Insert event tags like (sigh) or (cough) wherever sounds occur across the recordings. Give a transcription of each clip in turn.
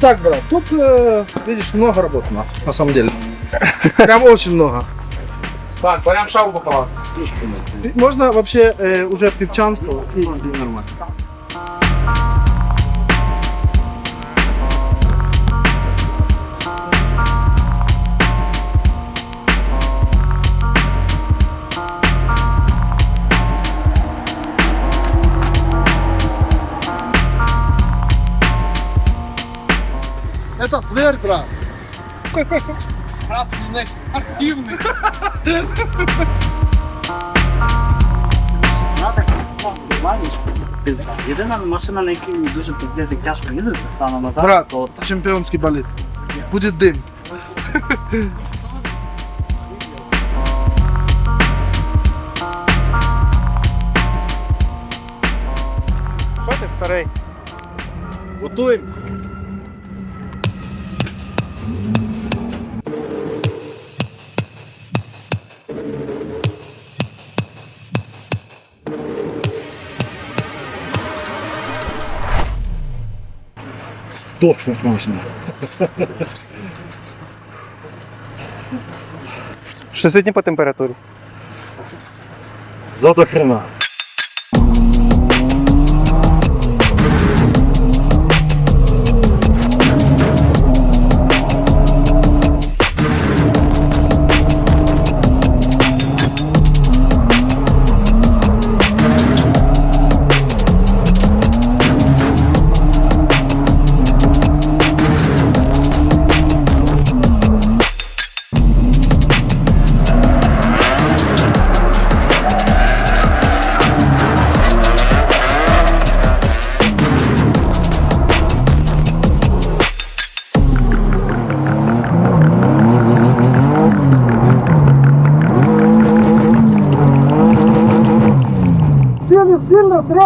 Вот так, брат. Тут, э, видишь, много работы, на, на самом деле. (laughs) Прям очень много. Так, беремо шаву поправ. Можно вообще э, уже певчанского и, и нормально. Это зверь, брат. Брат, він не активний. Вона так нормально, пизда. Єдина машина, на якій мені дуже пиздець як тяжко їздити, стану назад, Брат, то это чемпионский болит. Будет дым. Що ти старий? Готовим. Здохне можна. Що сьогодні по температурі? За до хрена.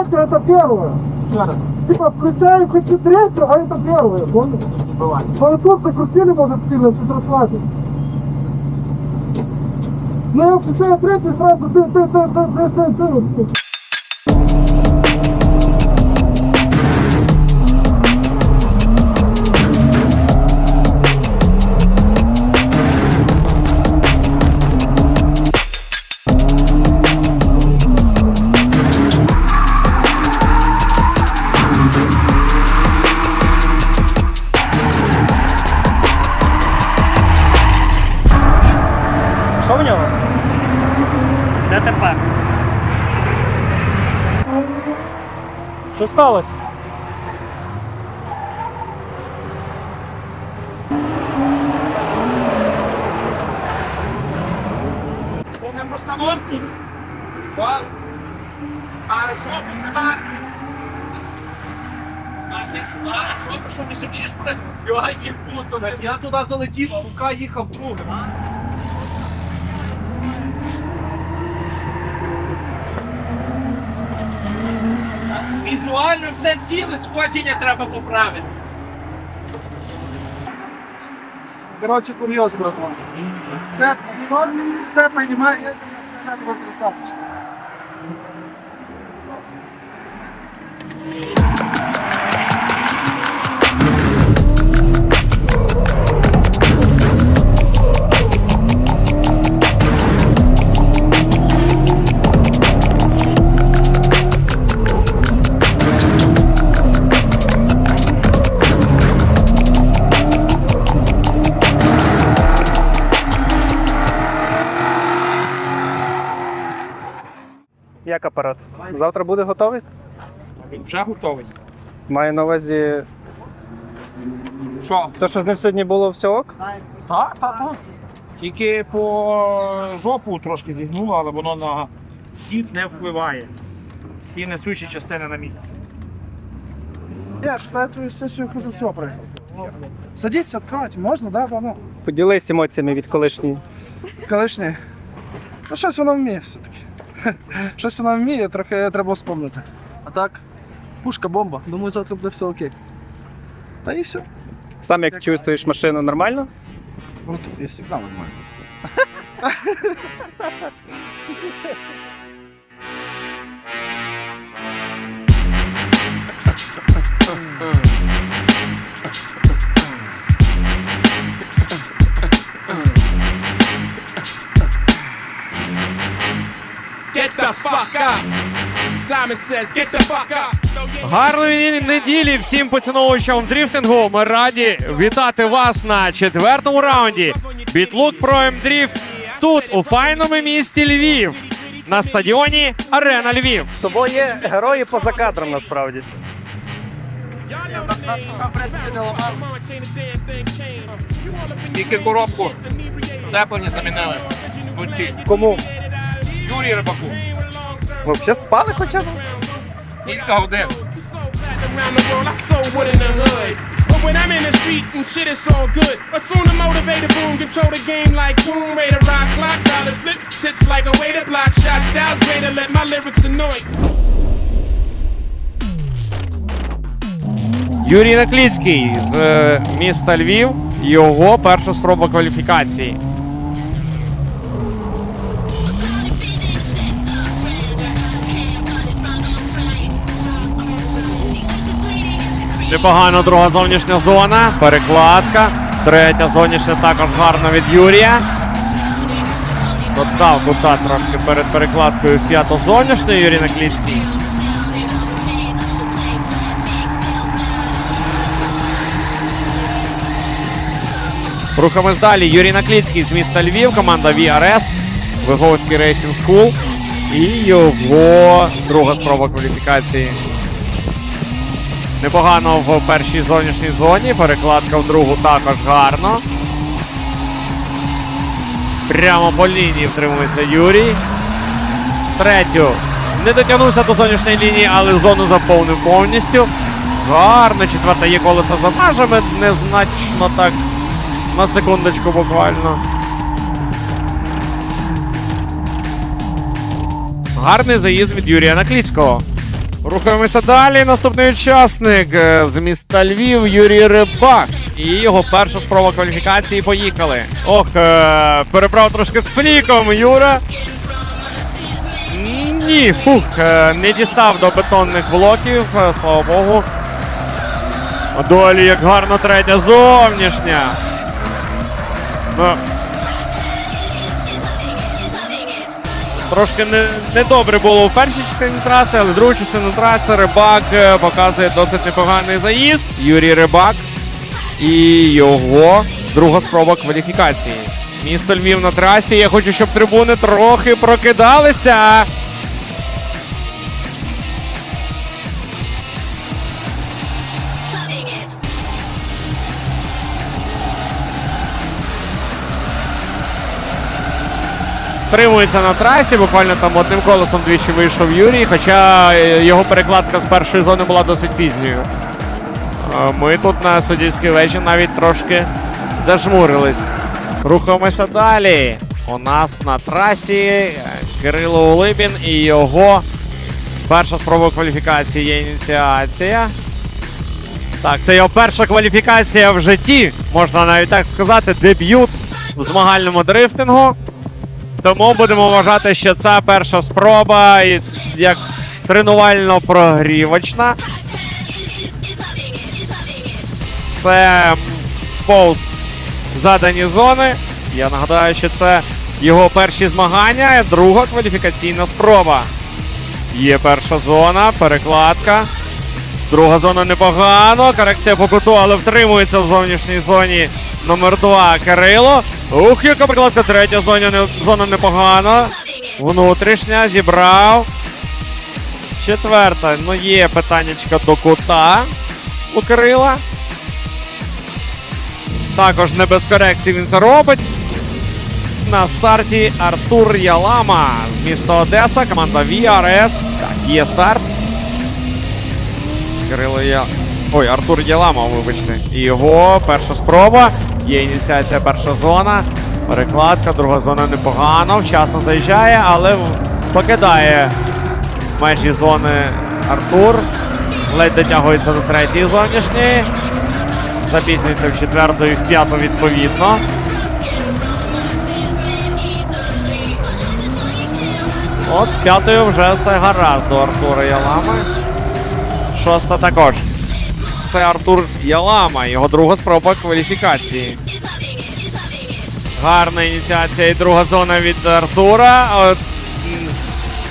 Третья это первая. Типа включаю, хочу третью, а это первая, понял? Бывает. Вот тут закрутили, может, сильно, чуть расслабить. Ну я включаю третью, сразу ты, ты, ты, ты, ты, ты, ты. А що туди? А ти сюди, а що ти, що ти сидиш? Я їх буду. Так я туда залетів, а рука їхав другим. Візуально все ціле, сходження треба поправити. Короче, курьез, братва. Все, все, все понимаю, я на твою Як апарат? Завтра буде готовий? Він вже готовий. Маю на увазі. Що? Все, що з ним сьогодні було, все ок? Так, так, так. Тільки по жопу трошки зігнуло, але воно на хід не впливає. Всі несущі частини на місці. Я ж на эту сессию хуже всего проехал. Садитесь, открывайте. Можно, да, воно? Поділись емоціями від колишньої. Колишнє. Ну, щось воно вміє все-таки. (laughs) Щось воно вміє, трохи треба вспомнити. А так, Пушка, бомба. Думаю, завтра буде все окей. Та і все. Сам як чувствуєш машину нормально? Вот, я всегда нормально. Get the fuck up! Гарної неділі всім поціновувачам дріфтингу. Ми раді вітати вас на четвертому раунді. Бітлук M Drift тут, у файному місті Львів, на стадіоні Арена Львів. Тобо є герої поза кадром насправді. Тільки коробку теплення замінили. Кому? Юрій Рибаку. Ви взагалі спали хоча б? Кілька годин. Around the world, I sold wood in the hood. But when I'm in the street and shit, it's all good. Assume the motivated boom, control the game like boom, Tomb Raider, rock clock, dollars flip, tips like a way to block shots, styles greater, let my lyrics annoy. Юрій Накліцький з е, міста Львів. Його перша спроба кваліфікації. Непогано друга зовнішня зона. Перекладка. Третя зовнішня також гарна від Юрія. Додав кута трошки перед перекладкою в п'яту зовнішню Юрій Накліцький. Рухаємось далі. Юрій Накліцький з міста Львів, команда VRS, Виговський Racing School. І його друга спроба кваліфікації. Непогано в першій зовнішній зоні. Перекладка в другу також гарно. Прямо по лінії втримується Юрій. Третю. Не дотягнувся до зовнішньої лінії, але зону заповнив повністю. Гарно. Четверта є колеса за межами. Незначно так. На секундочку буквально. Гарний заїзд від Юрія Накліцького. Рухаємося далі. Наступний учасник е, з міста Львів Юрій Рибак. І його перша спроба кваліфікації. Поїхали. Ох, е, перебрав трошки з фліком Юра. Ні, фух, е, не дістав до бетонних блоків, слава Богу. Долі як гарно третя зовнішня. Ну, Трошки не, недобре було в першій частині траси, але другу частину траси Рибак е, показує досить непоганий заїзд. Юрій Рибак і його друга спроба кваліфікації. Місто Львів на трасі. Я хочу, щоб трибуни трохи прокидалися. Тримується на трасі, буквально там одним колесом двічі вийшов Юрій, хоча е, його перекладка з першої зони була досить пізньою. Ми тут на суддівській вечі навіть трошки зажмурились. Рухаємося далі. У нас на трасі е, Кирило Улибін і його перша спроба кваліфікації є ініціація. Так, це його перша кваліфікація в житті, можна навіть так сказати, дебют в змагальному дрифтингу. Тому будемо вважати, що це перша спроба і як тренувально-прогрівочна. Це повз задані зони. Я нагадаю, що це його перші змагання, друга кваліфікаційна спроба. Є перша зона, перекладка. Друга зона непогано. Корекція по куту, але втримується в зовнішній зоні номер 2 Кирило. Ух, яка перекладка. Третя зона, не, зона непогана. Внутрішня зібрав. Четверта. Ну є питаннячка до кута у Кирила. Також не без корекції він це робить. На старті Артур Ялама з міста Одеса, команда VRS. Так, є старт. Кирило Я. Ой, Артур Ялама, вибачте. Його перша спроба. Є ініціація перша зона. Перекладка, друга зона непогано. Вчасно заїжджає, але покидає межі зони Артур. Ледь дотягується до третьої зовнішньої. Запізнюється в четверту і в п'яту відповідно. От з п'ятою вже все гаразд до Артура Ялами. Шоста також. Це Артур Ялама, його друга спроба кваліфікації. Гарна ініціація і друга зона від Артура.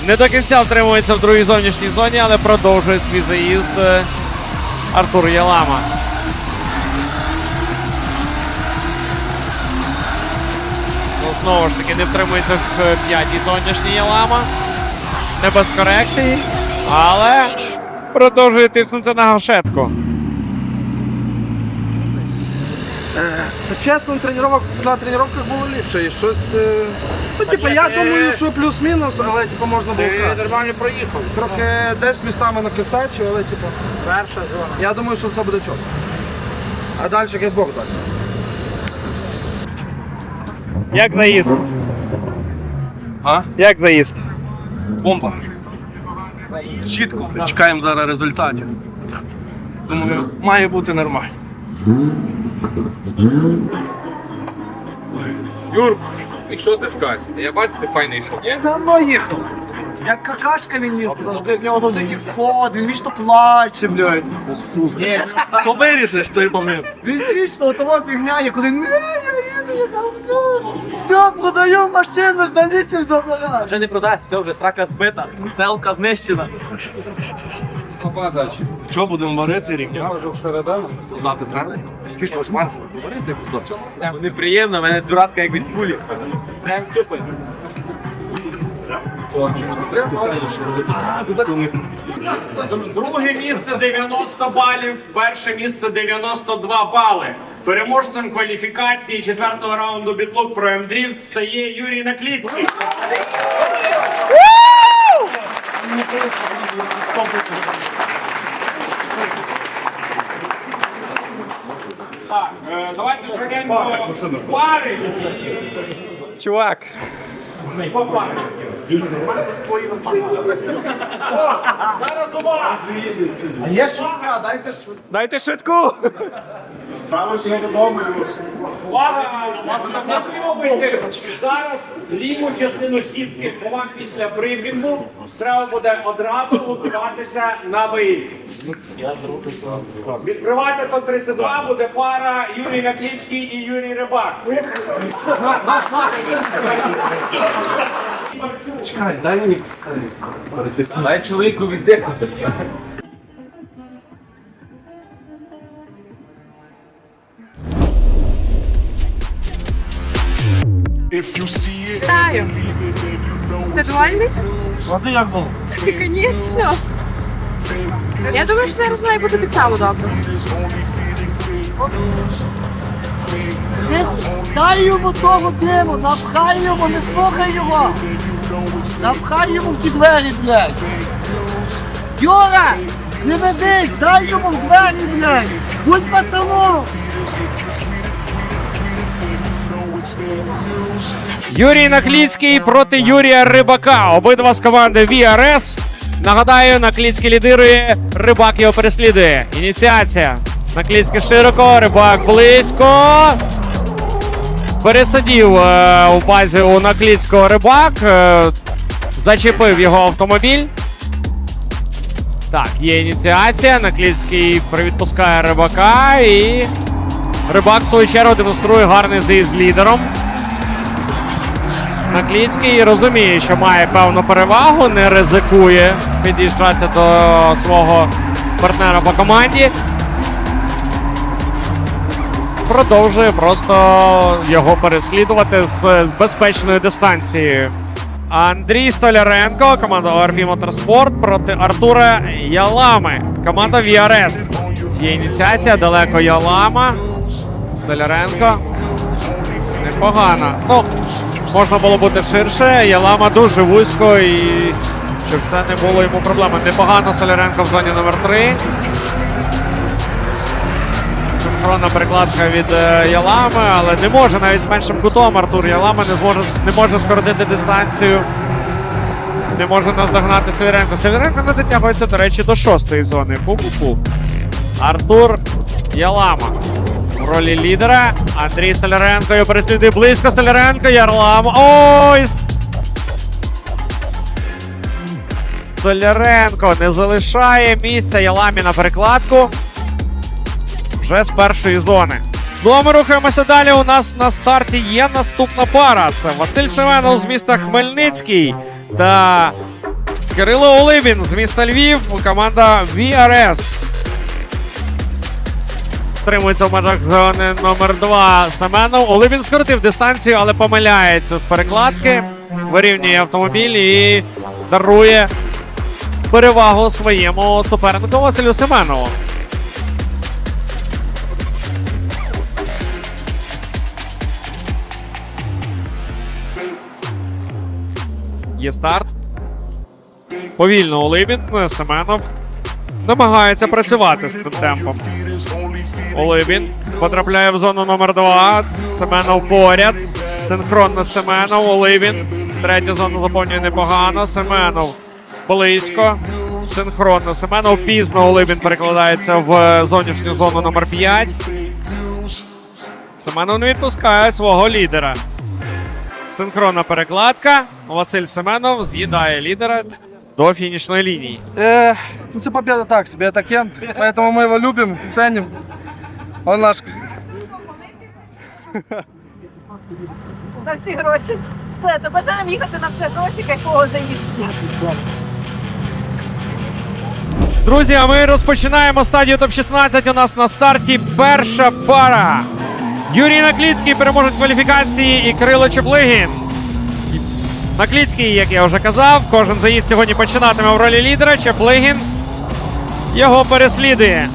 Не до кінця втримується в другій зовнішній зоні, але продовжує свій заїзд е, Артур Ялама. Ну, знову ж таки, не втримується в е, п'ятій зовнішній Ялама. Не без корекції, але продовжує тиснути на гашетку. Та чесно, тренувок, на тренувках було ліпше. І щось. е, Ну, типу, я думаю, що плюс-мінус, але типу, можна було Ти краще. нормально проїхав. Трохи десь містами накисачив, але типу, Перша зона. я думаю, що все буде чітко. А далі як Бог дасть. Як заїзд? А? Як заїзд? Бомба. Чітко. Чекаємо зараз результатів. Думаю, має бути нормально. Юр, і що ти скажеш? Я бачу, ти файний йшов. Ні? Давно їхав. Як какашка він їздив, завжди в нього завжди ті сход, він вічно плаче, блядь. Хто вирішиш той момент? Він вічно того фігня, коли не я їду, я говно. Все, продаю машину, за місяць забираю. Вже не продасть, все вже срака збита, целка знищена. Попазач. Що будемо варити рік? Я вже всередину. Дати треба? Чи ж марс? Неприємно, мене дуратка як від пулі. Прям супер. Друге місце 90 балів, перше місце 92 бали. Переможцем кваліфікації четвертого раунду бітлук про М-дріфт стає Юрій Накліцький е, давайте швиденько пари. Чувак. По пари. Зараз у вас. А є шутка, дайте швидко. Дайте швидку. Зараз ліву частину сітки, бо вам після брифінгу треба буде одразу готуватися на виїзд. Відкривайте топ 32 буде фара Юрій Накліцький і Юрій Рибак. Дай чоловіку віддихатися. Вітаю. Ти довольний? А ти як було? Звісно. Я думаю, що зараз має бути так само добре. Дай йому того диму, напхай йому, не слухай його. Напхай йому в ті двері, блядь. Юра, не ведись, дай йому в двері, блядь. Будь пацаном. Юрій Накліцький проти Юрія Рибака. Обидва з команди VRS. Нагадаю, Накліцький лідирує, Рибак його переслідує. Ініціація. Накліцький широко, Рибак близько. Пересадів е, у базі у Накліцького Рибак. Е, зачепив його автомобіль. Так, є ініціація. Накліцький привідпускає Рибака і. Рибак в свою чергу демонструє гарний заїзд лідером. Накліцький розуміє, що має певну перевагу, не ризикує під'їжджати до свого партнера по команді. Продовжує просто його переслідувати з безпечної дистанції. Андрій Столяренко, команда ОРП Моторспорт проти Артура Ялами. Команда VRS. Є ініціація, далеко Ялама. Столяренко. Непогано. Ну, можна було бути ширше. Ялама дуже вузько і щоб це не було йому проблеми. Непогано Соляренко в зоні номер 3 Синхронна перекладка від е, Ялами, але не може навіть з меншим кутом Артур Ялама не зможе не може скоротити дистанцію. Не може наздогнати Соляренко. Соляренко не дотягується, до речі, до шостої зони. Пу-пу-пу. Артур Ялама. Ролі лідера. Андрій Столяренко переслідує близько. Столяренко, Ярлам. Ой! Столяренко не залишає місця Яламі на перекладку. Вже з першої зони. Ну а ми рухаємося далі. У нас на старті є наступна пара. Це Василь Семенов з міста Хмельницький та Кирило Оливін з міста Львів, команда VRS. Тримується в межах зони номер 2 Семенов. Оливін скоротив дистанцію, але помиляється з перекладки. Вирівнює автомобіль і дарує перевагу своєму супернику Василю Семенову. Є старт. Повільно Оливін, Семенов намагається працювати з цим темпом. Оливін потрапляє в зону номер 2. Семенов поряд. Синхронно з Семенов. Оливін. Третю зону заповнює непогано. Семенов близько. Синхронно. Семенов пізно Оливін перекладається в зовнішню зону номер 5. Семенов не відпускає свого лідера. Синхронна перекладка. Василь Семенов з'їдає лідера до фінішної лінії. Э, ну, це победа так себе, это Кент, поэтому мы его любим, ценим. Он наш На всі гроші. Все, то бажаємо їхати на все гроші, кайфово заїздити. Друзі, а ми розпочинаємо стадію топ-16. У нас на старті перша пара. Юрій Накліцький переможе кваліфікації і Кирило Чеплигін. Накліцький, як я вже казав, кожен заїзд сьогодні починатиме в ролі лідера. Чеплигін його переслідує.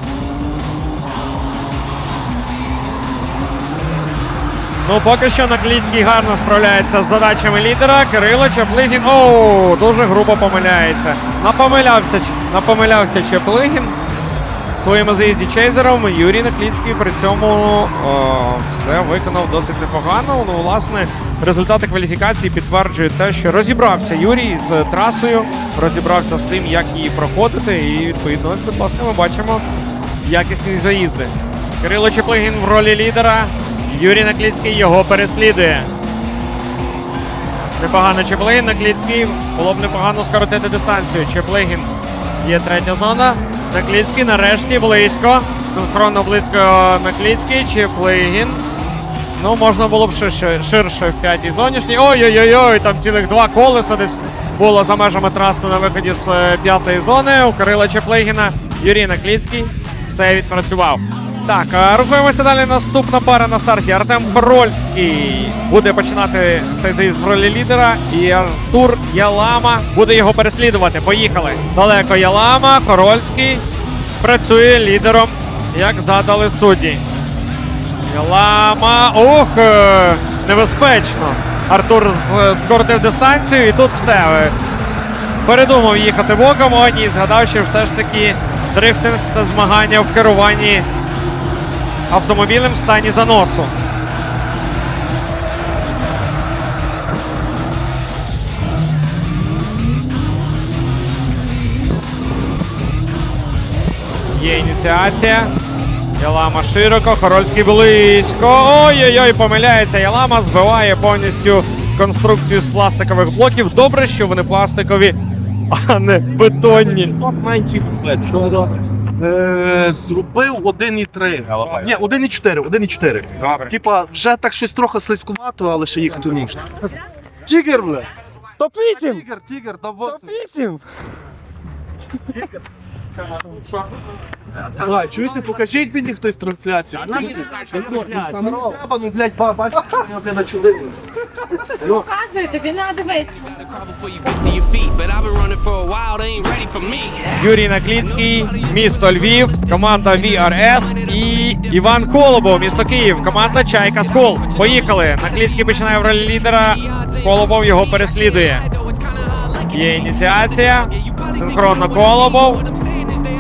Ну, поки що Накліцький гарно справляється з задачами лідера. Кирило Чеплигін. Оу, дуже грубо помиляється. Напомилявся, напомилявся Чеплигін в своєму заїзді чейзером. Юрій Накліцький при цьому о, все виконав досить непогано. Ну, власне, результати кваліфікації підтверджують те, що розібрався Юрій з трасою, розібрався з тим, як її проходити. І відповідно, будь ласка, ми бачимо якісні заїзди. Кирило Чеплигін в ролі лідера. Юрій Накліцький його переслідує. Непогано Чеплигін, Накліцький. Було б непогано скоротити дистанцію. Чеплигін є третя зона. Накліцький нарешті близько. Синхронно близько Накліцький. Чеплигін. Ну, можна було б ширше, ширше в п'ятій зонішній. Ой-ой-ой, там цілих два колеса десь було за межами траси на виході з е, п'ятої зони. У Кирила Чеплигіна. Юрій Накліцький все відпрацював. Так, рухаємося далі. Наступна пара на старті. Артем Хорольський буде починати цей заїзд в ролі лідера. І Артур Ялама буде його переслідувати. Поїхали. Далеко Ялама, Хорольський працює лідером, як задали судді. Ялама. Ох, е, небезпечно. Артур скоротив дистанцію і тут все. е, Передумав їхати боком, о ні, згадав, що все ж таки дрифтинг це змагання в керуванні автомобілем в стані заносу. Є ініціація. Ялама широко, Хорольський близько. Ой-ой-ой, помиляється. Ялама збиває повністю конструкцію з пластикових блоків. Добре, що вони пластикові, а не бетонні. Е, зробив 1,3. Ні, 1,4, 1,4. Добре. Типа, вже так щось трохи слизькувато, але ще їхати можна. Тігер, бля! Топ-8! Тігер, тігер, топ 8! Топ-8! Давай, чуєте, покажіть мені хтось трансляцію. Та не треба, ну, блядь, ба- бачиш, що я, блядь, начудив. Показую, тобі не дивись. Before you get to your feet, but I've been running for a while, they ain't ready for me. Юрій Накліцький, місто Львів, команда VRS і Іван Колобов, місто Київ, команда Чайка Скол. Поїхали. Накліцький починає в ролі лідера. Колобов його переслідує. Є ініціація. Синхронно Колобов.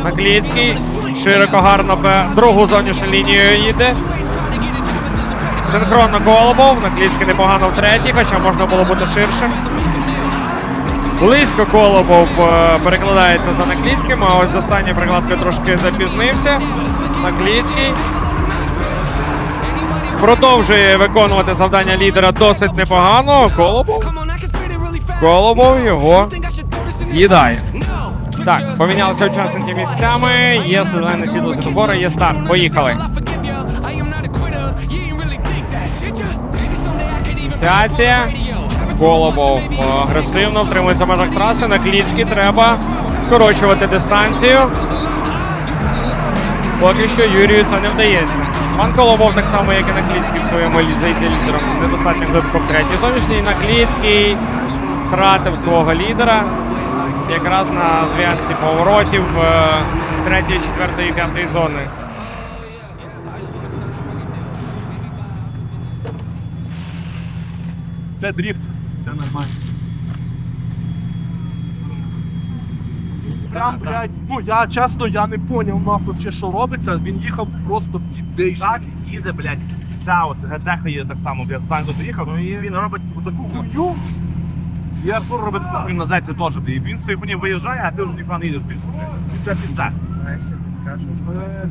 Накліцький. Широко гарно другу зовнішню лінію їде. Синхронно Колобов. Накліцький непогано в третій, хоча можна було бути ширшим. Близько Колобов е, перекладається за Накліцьким, а ось з останньою прикладкою трошки запізнився. Накліцький продовжує виконувати завдання лідера досить непогано. Колобов. Колобов його з'їдає. Так, помінялися учасники місцями. Є зелене світло світлофора, є старт. Поїхали. Ініціація. Колобов агресивно втримується в межах траси. На Кліцькій треба скорочувати дистанцію. Поки що Юрію це не вдається. Пан Колобов так само, як і на Кліцькій в своєму здається лідером. Недостатньо глибко в третій зовнішній. На Кліцькій втратив свого лідера. Якраз на зв'язці поворотів е, третьої, четвертої і п'ятої зони. Це дріфт. Це нормально. Прям, блядь, ну я чесно, я не поняв нахуй, ще, що робиться. Він їхав просто бідейший. Так, їде, блядь. Та, от, Гетеха їде так само, блядь, Санько заїхав, ну і він робить таку хуйню. І Артур робить таку хуйню на зайці теж. І він з тої хуйні виїжджає, а ти вже ніхто не їдеш більше. І це пізда. Е,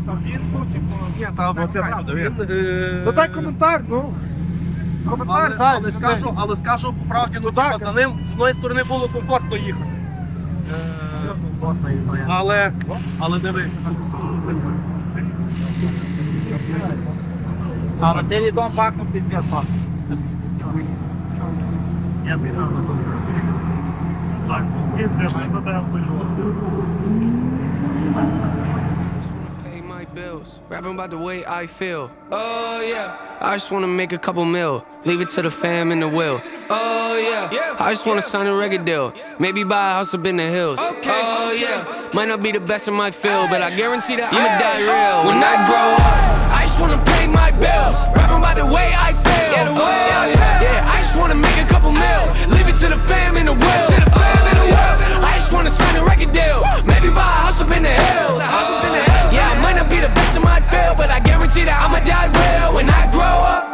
Там він, ну, типу, ні, та, ну, це правда, він. Ну дай коментар, ну. Коментар, Але, але скажу, але скажу по правді, ну так, за ним з одної сторони було комфортно їхати. Е, Але, але диви. Але ти лідом бахнув піздець, пан. Pay my bills, rapping about the way I feel. Oh yeah, I just wanna make a couple mil, leave it to the fam and the will. Oh yeah, I just wanna sign a record deal, maybe buy a house up in the hills. Oh yeah, might not be the best in my field, but I guarantee that I'ma die real. When I grow up, I just wanna pay my bills, rapping about the way I feel. Oh yeah, yeah, I just wanna make a couple mil, to the fam in the world. To the fam in the world. I just wanna sign a record deal. Maybe buy a house up in the hills. Yeah, I might not be the best in my field, but I guarantee that I'ma die real when I grow up.